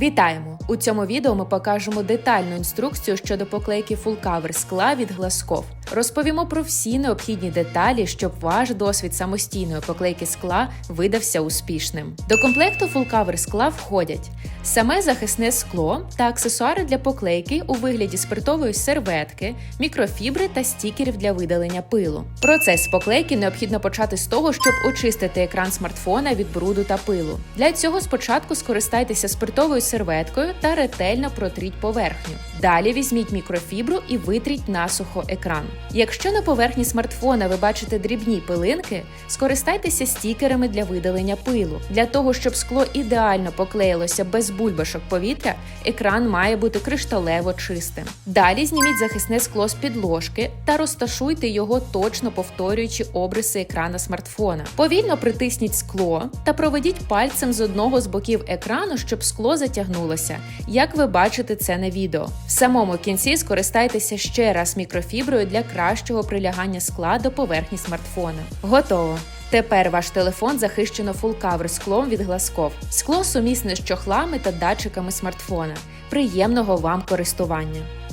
Вітаємо! У цьому відео ми покажемо детальну інструкцію щодо поклейки Full Cover скла від Глазков. Розповімо про всі необхідні деталі, щоб ваш досвід самостійної поклейки скла видався успішним. До комплекту Full Cover скла входять саме захисне скло та аксесуари для поклейки у вигляді спиртової серветки, мікрофібри та стікерів для видалення пилу. Процес поклейки необхідно почати з того, щоб очистити екран смартфона від бруду та пилу. Для цього спочатку скористайтеся спиртовою серветкою та ретельно протріть поверхню. Далі візьміть мікрофібру і витріть насухо екран. Якщо на поверхні смартфона ви бачите дрібні пилинки, скористайтеся стікерами для видалення пилу. Для того, щоб скло ідеально поклеїлося без бульбашок повітря, екран має бути кришталево чистим. Далі зніміть захисне скло з підложки та розташуйте його точно повторюючи обриси екрана смартфона. Повільно притисніть скло та проведіть пальцем з одного з боків екрану, щоб скло затягнулося, як ви бачите це на відео. Самому кінці скористайтеся ще раз мікрофіброю для кращого прилягання скла до поверхні смартфона. Готово! Тепер ваш телефон захищено фулкавер склом від глазков. Скло сумісне з чохлами та датчиками смартфона. Приємного вам користування!